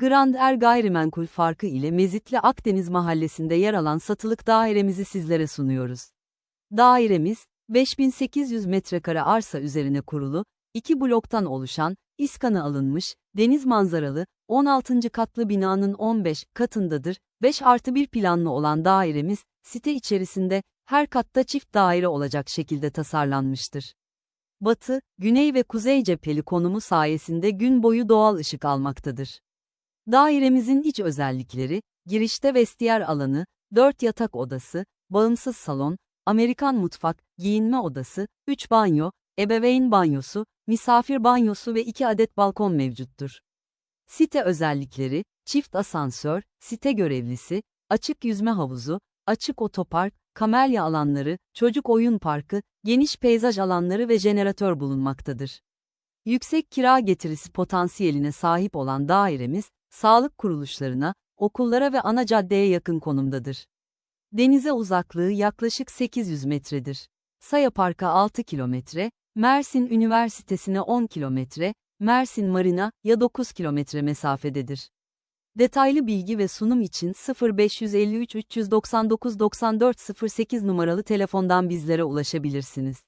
Grand Er Gayrimenkul farkı ile Mezitli Akdeniz Mahallesi'nde yer alan satılık dairemizi sizlere sunuyoruz. Dairemiz, 5800 metrekare arsa üzerine kurulu, iki bloktan oluşan, iskanı alınmış, deniz manzaralı, 16. katlı binanın 15 katındadır. 5 artı 1 planlı olan dairemiz, site içerisinde, her katta çift daire olacak şekilde tasarlanmıştır. Batı, güney ve kuzey cepheli konumu sayesinde gün boyu doğal ışık almaktadır. Dairemizin iç özellikleri, girişte vestiyer alanı, 4 yatak odası, bağımsız salon, Amerikan mutfak, giyinme odası, 3 banyo, ebeveyn banyosu, misafir banyosu ve 2 adet balkon mevcuttur. Site özellikleri, çift asansör, site görevlisi, açık yüzme havuzu, açık otopark, kamelya alanları, çocuk oyun parkı, geniş peyzaj alanları ve jeneratör bulunmaktadır. Yüksek kira getirisi potansiyeline sahip olan dairemiz, sağlık kuruluşlarına, okullara ve ana caddeye yakın konumdadır. Denize uzaklığı yaklaşık 800 metredir. Saya Park'a 6 kilometre, Mersin Üniversitesi'ne 10 kilometre, Mersin Marina ya 9 kilometre mesafededir. Detaylı bilgi ve sunum için 0553 399 94 08 numaralı telefondan bizlere ulaşabilirsiniz.